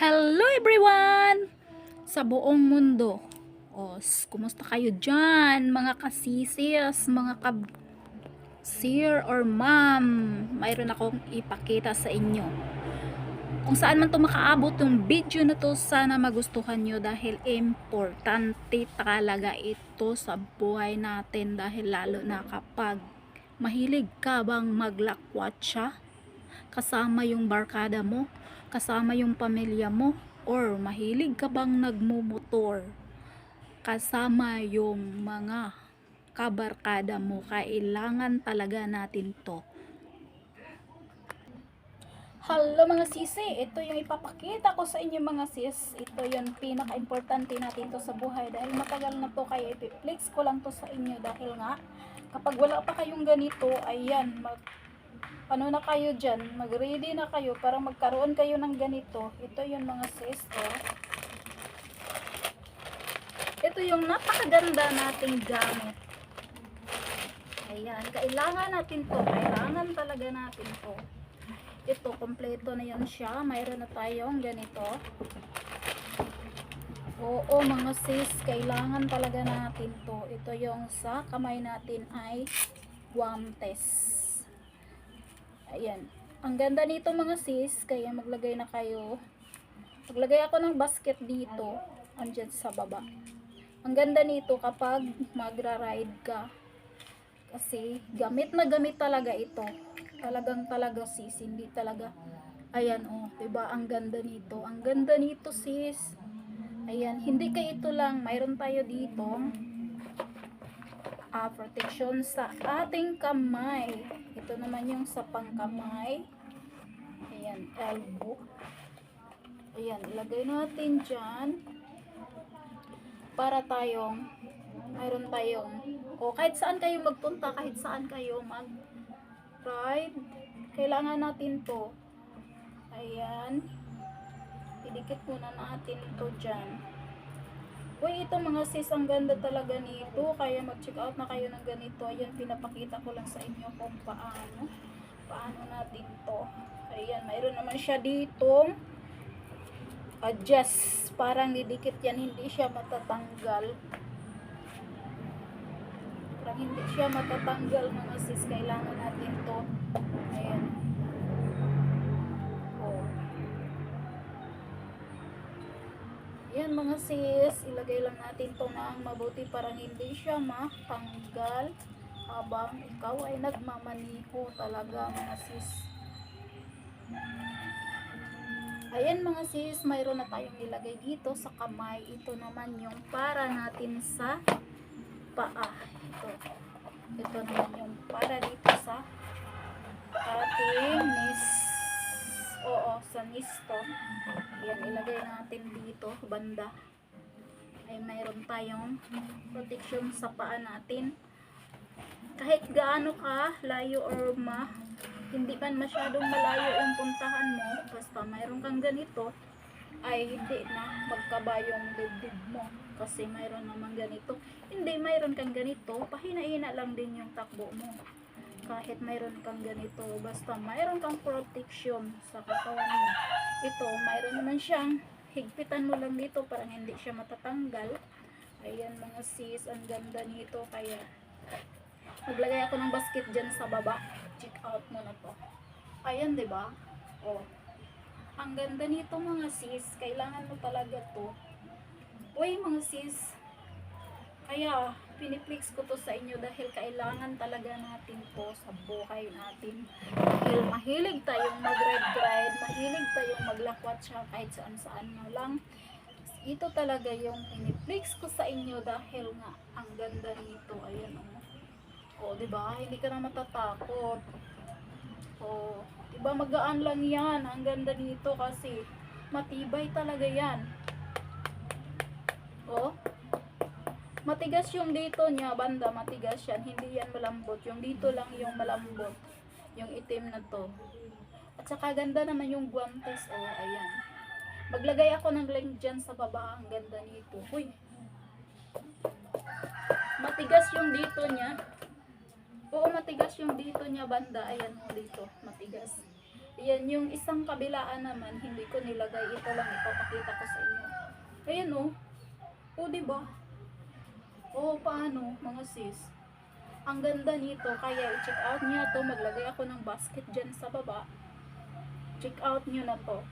Hello everyone! Sa buong mundo. O, s- kumusta kayo dyan? Mga kasisis, mga kab... Or ma'am, mayroon akong ipakita sa inyo. Kung saan man to makaabot yung video na to, sana magustuhan nyo dahil importante talaga ito sa buhay natin dahil lalo na kapag mahilig ka bang maglakwatsa kasama yung barkada mo, kasama yung pamilya mo, or mahilig ka bang nagmumotor kasama yung mga kabarkada mo, kailangan talaga natin to. Hello mga sisi, ito yung ipapakita ko sa inyo mga sis. Ito yung pinaka-importante natin to sa buhay dahil matagal na to kaya ipiplex ko lang to sa inyo dahil nga kapag wala pa kayong ganito, ayan, mag ano na kayo dyan, mag-ready na kayo para magkaroon kayo ng ganito. Ito yung mga sis, oh. Ito yung napakaganda nating gamit. Ayan, kailangan natin to. Kailangan talaga natin to. Ito, kompleto na yan siya. Mayroon na tayong ganito. Oo, mga sis, kailangan talaga natin to. Ito yung sa kamay natin ay guantes. Ayan. Ang ganda nito mga sis, kaya maglagay na kayo. Maglagay ako ng basket dito, andyan sa baba. Ang ganda nito kapag magra-ride ka. Kasi gamit na gamit talaga ito. Talagang talaga sis, hindi talaga. Ayan oh, 'di ba? Ang ganda nito. Ang ganda nito sis. Ayan, hindi kay ito lang, mayroon tayo dito ah, protection sa ating kamay. Ito naman yung sa pangkamay. Ayan, elbow. Ayan, ilagay natin dyan. Para tayong, mayroon tayong, o kahit saan kayo magpunta, kahit saan kayo mag-ride, kailangan natin to. Ayan. Idikit muna natin ito dyan. Uy, ito mga sis, ang ganda talaga nito. Kaya mag-check out na kayo ng ganito. Ayan, pinapakita ko lang sa inyo kung paano. Paano natin to. Ayan, mayroon naman siya dito. Adjust. Parang didikit yan, hindi siya matatanggal. Parang hindi siya matatanggal mga sis. Kailangan natin to. Ayan. Yan mga sis, ilagay lang natin to ng mabuti para hindi siya matanggal habang ikaw ay nagmamaniho talaga mga sis. Ayan mga sis, mayroon na tayong ilagay dito sa kamay. Ito naman yung para natin sa paa. Ito. Ito naman yung para dito sa ating nis. Oo, sa nisto. Yan, ilagay natin dito, banda. Ay, mayroon tayong protection sa paa natin. Kahit gaano ka, layo or ma, hindi man masyadong malayo yung puntahan mo, basta mayroon kang ganito, ay hindi na magkaba yung dibdib mo. Kasi mayroon naman ganito. Hindi, mayroon kang ganito, pahina-hina lang din yung takbo mo kahit mayroon kang ganito basta mayroon kang protection sa katawan mo. Ito mayroon naman siyang higpitan mo lang dito para hindi siya matatanggal. Ayan mga sis ang ganda nito kaya maglagay ako ng basket dyan sa baba. Check out mo na to. Ayan ba? Oh. Ang ganda nito mga sis kailangan mo talaga to. Uy mga sis kaya, piniplex ko to sa inyo dahil kailangan talaga natin to sa buhay natin. Dahil mahilig tayong mag-ride-ride, mahilig tayong maglakwat siya kahit saan-saan na lang. Ito talaga yung piniplex ko sa inyo dahil nga ang ganda nito. Ayan o. Oh. O, di ba? Hindi ka na matatakot. O, di ba magaan lang yan. Ang ganda nito kasi matibay talaga yan. O, matigas yung dito niya, banda, matigas yan. Hindi yan malambot. Yung dito lang yung malambot. Yung itim na to. At saka ganda naman yung guantes. Oh, ayan. Maglagay ako ng link dyan sa baba. Ang ganda nito. Uy. Matigas yung dito niya. Oo, matigas yung dito niya, banda. Ayan, oh, dito. Matigas. Yan, yung isang kabilaan naman, hindi ko nilagay. Ito lang, ipapakita ko sa inyo. Ayan o. O, diba? O, paano, mga sis? Ang ganda nito, kaya i-check out niya to. Maglagay ako ng basket dyan sa baba. Check out nyo na to.